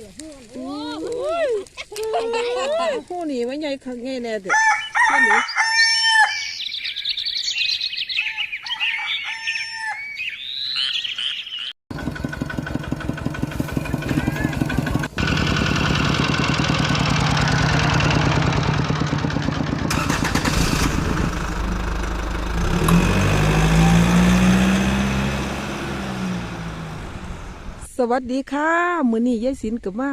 ือหู้โอ้โอ้ยยหูนี่มันใหญ่คักแง่แน่เด้อเพื่อนเด้อ สวัสดีค่ะมือนี้ยายสินกับมา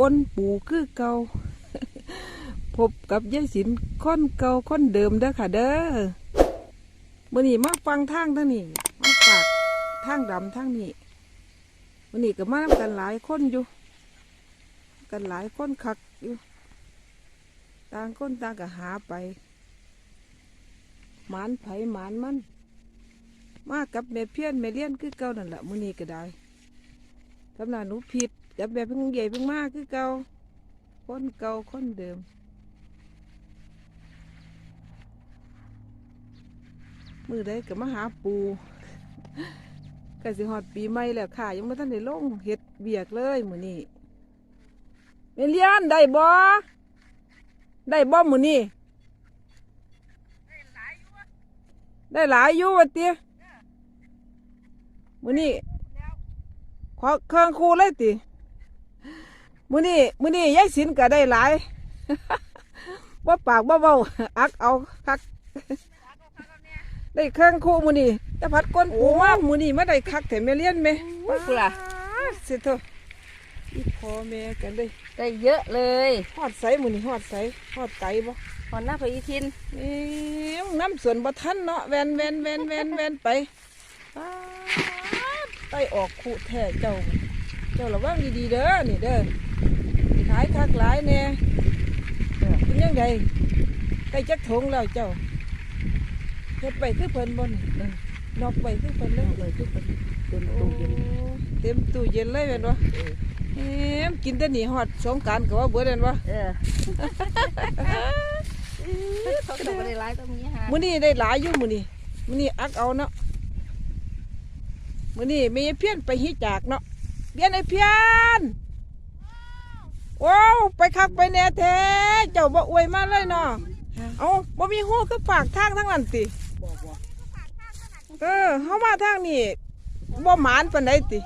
ก้นปูคือเก่าพบกับยายสินค้นเก่าค้นเดิมเด้อค่ะเด้อมือนี้มาฟังทางทางนี้มาฝากทางดำทางนี้มือนี้ก็มานำกันหลายคนอยู่ กันหลายคนคักอยู่ต่างคนต่างก็หาไปหมานไผหมานมัน มากับแม่เพี้ยนแม่เลี้ยนคือเก่านั่นแหละมือนี้ก็ได้ กำลังหนูผิดกับแบบเพิ่งใหญ่เพิ่งมากคือเก่าคนเก่าคนเดิมมือได้ก็มาหาปูก็สิฮอดปีใหม่แล้วค่ะ ยังไม่ทันได้ลงเฮ็ดเบียกเลยมือนี้เมเลียนได้บ่ได้บ่มื้อนี้ได้หลายอยู่ว่าเตี้ยมือนี้ ขอเครื่องคูเลยติมื้อนี้มื้อนี้ยายสินก็ได้หลายว่าปากบ่เว้าอักเอาคักได้เครื่องคูมื้อนี้แต่พัดก้นปูมามื้อนี้มาได้คักแถมแม่เลี้ยนแม่อุ้ยกูล่ะสิเถอะอีพ่อแม่กันเลยได้เยอะเลยฮอดใสมื้อนี้ฮอดใสฮอดไก่บ่พอนหน้าพอีทินเอ้ยน้ำสวนบ่ทันเนาะแวนแวนแวนแวนแวนไปป๊าด ไปออกคู่แท้เจ้า เจ้าระวังดีๆเด้อนี่เด้อขายคักหลายแน่เออเป็นยังไงใกล้จักถงแล้วเจ้าเฮ็ดไปคือเพิ่นบ่นี่เออนอกไปคือเพิ่นเลยเลยคือเพิ่นเต็มตู้เย็นเต็มตู้เย็นเลยแม่นบ่เอ็มกินแต่นี่ฮอดสงกรารก็ว่าเบิดแม่นบ่เออเขาต้องไปได้ร้ายต้องมีฮะมื้อนี้ได้หลายอยู่มื้อนี้มื้อนี้อักเอาเนาะ มื้อนี้มีเพี้ยนไปฮิจากเนาะเพี้ยนไอเพี้ยนว้าวไปคักไปแน่แท้เจ้าบ่อวยมาเลยเนาะเอาบ่มีฮู้คือฝากทางทั้งนั้นติบออเออเฮามาทางนี้บ่หมานปานใดติ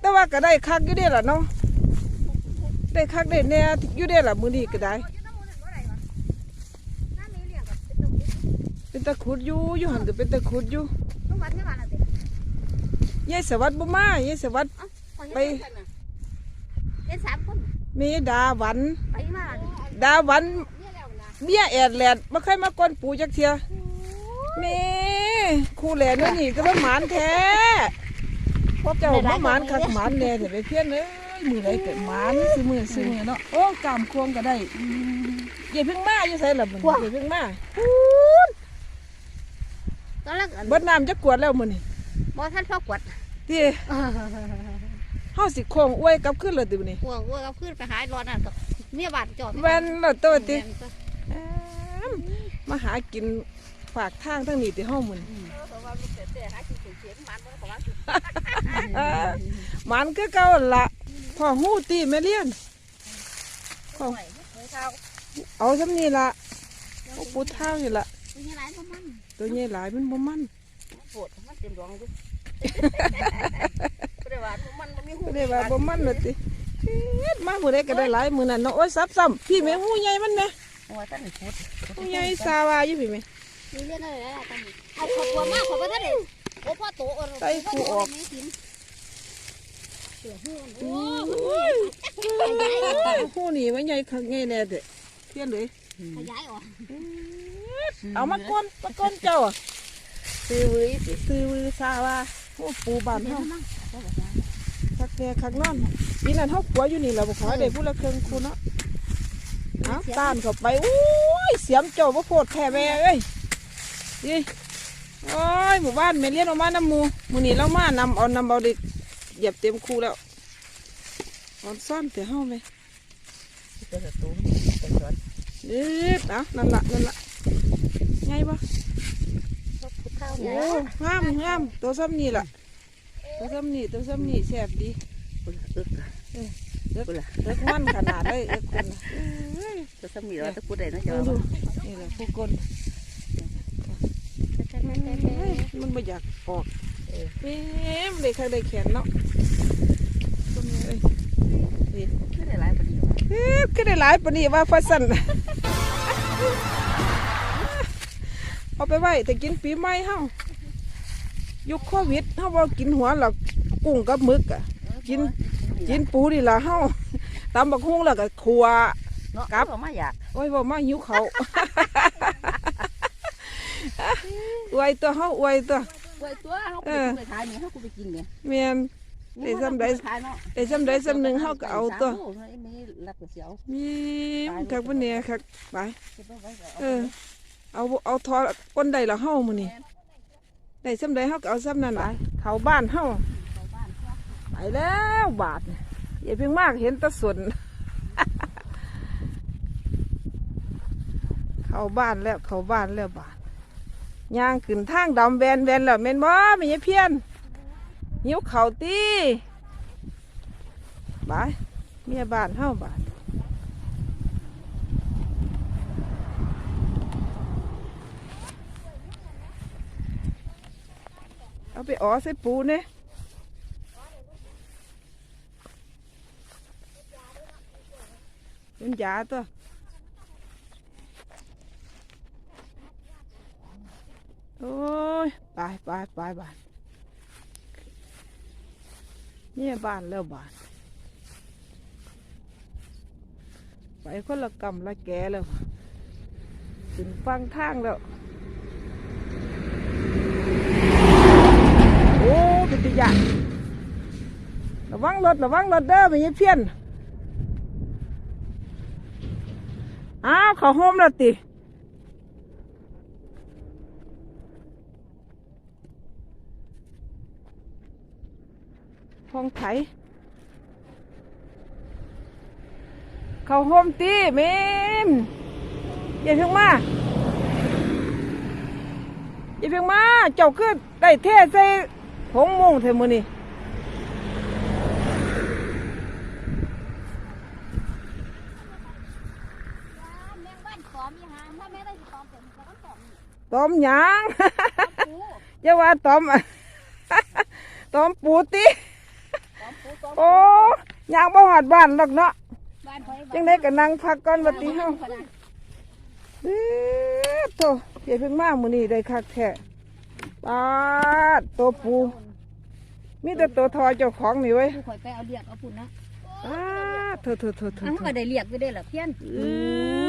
แต่ว่าก็ได้คักอยู่เด้ล่ะเนาะได้คักได้แน่อยู่เด้ล่ะมื้อนี้ก็ได้เป็นตะขุดอยู่อยู่หันก็เป็นตะขุดอยู่ ยายสวัสดิ์บ่มายายสวัสดิ์ ไป เล่นสามคนมีดาหวัน ไปมาดิดาหวันเนี่ยแล้วนะเมียแอดแลดบ่เคยมาก้อนปูจักเทียนี่คู่แหลนนี่ก็บ่หมานแท้พวกเจ้าบ่หมานคักหมานแน่แต่ไปเพี้ยนเอ้ยมือใดก็หมานซื้อมือซื้อมือเนาะโอ้กามควงก็ได้อย่าเพิ่งมาอยู่ไสล่ะมื้อนี้อย่าเพิ่งมาตอนแรกเบิดน้ำจักกวดแล้วมื้อนี้ บอท่านพ่อกวดติเฮาสิโค้งอวยกลับขึ้นเลยติมื้อนี้ห่วงว่าเอาขึ้นไปหายรอนั่นกับเมียบาดจอดแว่นแล้วตัวติ อ้ามมาหากินฝากทางทั้งนี้ติเฮามื้อนี้หมันคือเก่าหั่นละพ่อหู้ตีแม่เลี้ยนพ่อเอาซำนี้ละเอาปูเท้านี่ละมีอะไรบ้างมันตัวใหญ่หลายมันบ่มัน ปวดมัน เต็มดวงดูไม่ได้ว่ามันมันมีหูบ่ได้ว่าบ่มันเลยติเฮ็ดมาผู้ใดก็ได้หลายมื้อนั้นเนาะโอ้ยซับซ้ำพี่แม่หูใหญ่มันแม่หัวตั้งพุดหูใหญ่ซาวาอยู่พี่แม่มีเรื่องอะไรแล้วตั้งเอาขอบคุณมากขอบคุณท่านเองโอ้พ่อโตเออเสือหูโอ้หูนี่มันใหญ่คักแง่แน่เด้อเพี้ยนเลยขยายออกเอามาก้นมาก้นเจ้าอะ ซื้อวิสิซื้อมือซาว่าโอ้ปูบานเดี๋ยวเฮาคักแน่คักนอนปีนั้นเฮาขัวอยู่นี่แหละบ่ขอได้ผู้ละเครื่องคูเนาะเอาตานเข้าไปอุ้ยเสียมโจบ่โพดแท้แม่เอ้ยนี่โอ้ยหมู่บ้านแม่เลี้ยนออกมาน้ำมูหมูนี่เรามานำเอานำเอาเด็กเหยียบเต็มคูแล้วออนซ่อนแต่เฮาไหมตัวศัตรูเป็นสวนนี่เอานั่นละนั่นละไงบ่พุทธเท่า โอ้เนี่ยงามงามตัวซ้ำนี่ล่ะตัวซ้ำนี่ตัวซ้ำนี่แซ่บดีคนอึกมกูล่ะเลิกมันขนาดเลยเอิกคนน่ะจะสมีเราตะกูได้นะเอจ๊ะอดูนี่แหละผู้คนเฮ้ยมันไม่อยากออกเออแม่มเลยข้างได้แขนเนาะคนนี้เอ้ยนี่ไม่ได้หลายปานนี้ว่ะเอ๊ะก็ได้หลายปานนี้ว่าฟัสัน เอาไปไว้แต่กินปีใหม่เฮายุคโควิดเฮาบ่กินหัวหรอกกุ้งกับหมึกอะ กินกินปูนี่ล่ะเฮาตำบักฮุ้งแล้วก็ขัว เนาะกลับก็มาอยากโอ้ยบ่มาหิวเขาว อวยตัวเฮาอวยตัวไว้ตัวเฮาเออ ไปขายนี่เฮากูไปกินเนี่ยแม่นได้ซ้ำใดขายเนาะได้ซ้ำใดซ้ำหนึ่งเฮาก็เอาตัวสมโลนี่มีรับก็สิเอามีคักบ่เนี่ยคักไป เก็บไว้ไว้ก็เออ เอาเอาทอคนใดละเฮามื้อนี้ได้ซ้ำใดเฮาก็เอาซ้ำนั่นล่ะเข้าบ้านเฮาไปแล้วบาทเนี่ยอย่าเพิ่งมากเห็นแตะสนเข้าบ้านแล้วเข้าบ้านแล้วบาทย่างขึ้นทางดำแวนแวนแล้วแม่นบ่แม่ยายเพียนหิวข้าวตีบายเมียบ้านเฮาบาท เอาไปอ๋อใส่ปูเนี่ยเป็นยาตัวโอ้ยไป ถระวังรถเด้อไม่ใช่เพี้ยนอ้าวเขาโฮมแล้วติห้องไถเขาโฮมตีเมมอย่าเพิ่งมาอย่าเพิ่งมาเจ้าคือได้เทใส่ผงมุงเทมือนี่ แมงบ้านตอมยี่หางถ้าแม่ได้สิตอมเป็นแล้วก็ ตอมตอมหยางปูอย่าว่าตอมตอมปูติตอมปูตอมโอ้ยางบ่หอดบ้านหรอกเนาะบ้านไผจังได้ก็นั่งพักก่อนวัดติเฮาขนาดเอ๊ะโตอย่าเพิ่งมามื้อนี้ได้คักแท้ปาดตัวปูมีแต่ตัวทอเจ้าของนี่เว้ยผู้ข่อยไปเอาเลียกเอาพุ่นนะ ปาดโถโถโถโถอันโถก็ได้เลียกไปได้ล่ะเพี้ยนเอ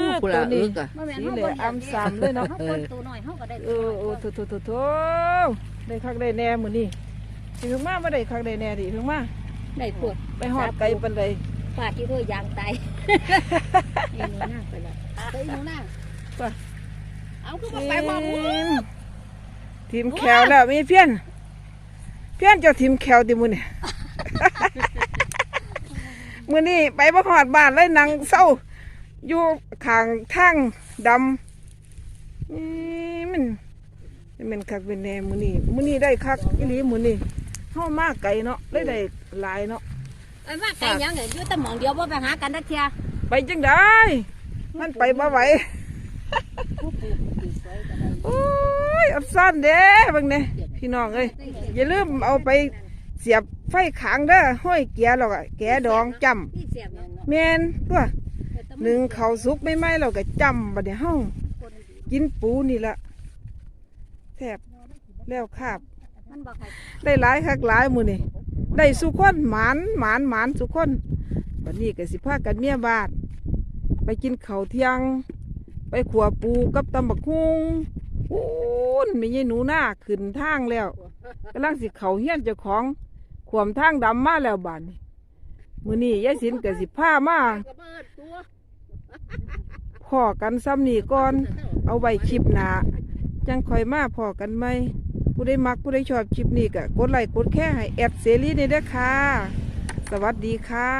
อกูตัละวนี้อึกอะบ่แม่นสีเฮาเหลืบ่อเลียกอำสามเลยเนาะเฮาคนตัวน้อยเฮาก็ได้เออโอ้โถโถโถโถได้คักได้แน่มื้อนี้สิเพิ่งมาบ่ได้คักได้แน่ดิเพิ่งมาได้ปวดไปหอดไกลปันใดปาดที่โดยยางตายไอ้หนูนาไปแล้วไปหนูนาไปเอาคือบ่ไปพร้อมกูทีมแขวแล้วมีเพี้ยนเพี้ยนเจ้าทีมแขวติมื้อนี่ มื้อนี้ไปบ่ฮอดบ้านเลยนั่งเศร้า อยู่ข้างทางดำนี่มันนี่มันคักเป็นแน่มื้อนี้มื้อนี้ได้คักอีหลีมื้อนี้เฮามาไกลเนาะเลยได้หลายเนาะไอ้มาไกลยังเนี่ยอยู่แต่หมองเดียวบ่ไปหากันดักเที่ยไปจังได้มันไปบ่ไหวผู้ปลูกปลูกไว้ก็ได้โอ้ยอับซ่อนเด้เบังเนี่ยพี่น้องเอ้ยอย่าลืมเอาไปเสียบ ไฟขางเด้อห้อยเกียร์หรอกอะแกดองจพี่เสียบเนาะำแมนตัวหนึ่งเขาวสุกไม่ไหมเราก็จำบัดเดี๋ยวเฮากินปูนี่ละแทบแล้วคาบ มันบ่ใครได้หลายคักหลายมือนี่ได้สุคนหมานหมานหมานสุคนบัดนี้ก็สิพากันเมียบาท ไปกินข้าวเที่ยง ไปขัวปูกับตำบักฮุงโอ้นไม่ใช่หนูหน้าขึ้นทางแล้วกำลังสิเขาเฮี้ยนเจ้าของ ขวมทางดำมาแล้วบานนี้มือนี้ยายสินกับสิผ้ามาพ่อกันซ้ำนี่ก่อน เอาไว้คลิปหนาจังคอยมาพอกันไหมผู้ใดมักผู้ใดชอบคลิปนี้ก็กดไลค์กดแค่ให้แอดเสรีนี่เด้อค่ะ สวัสดีค่ะ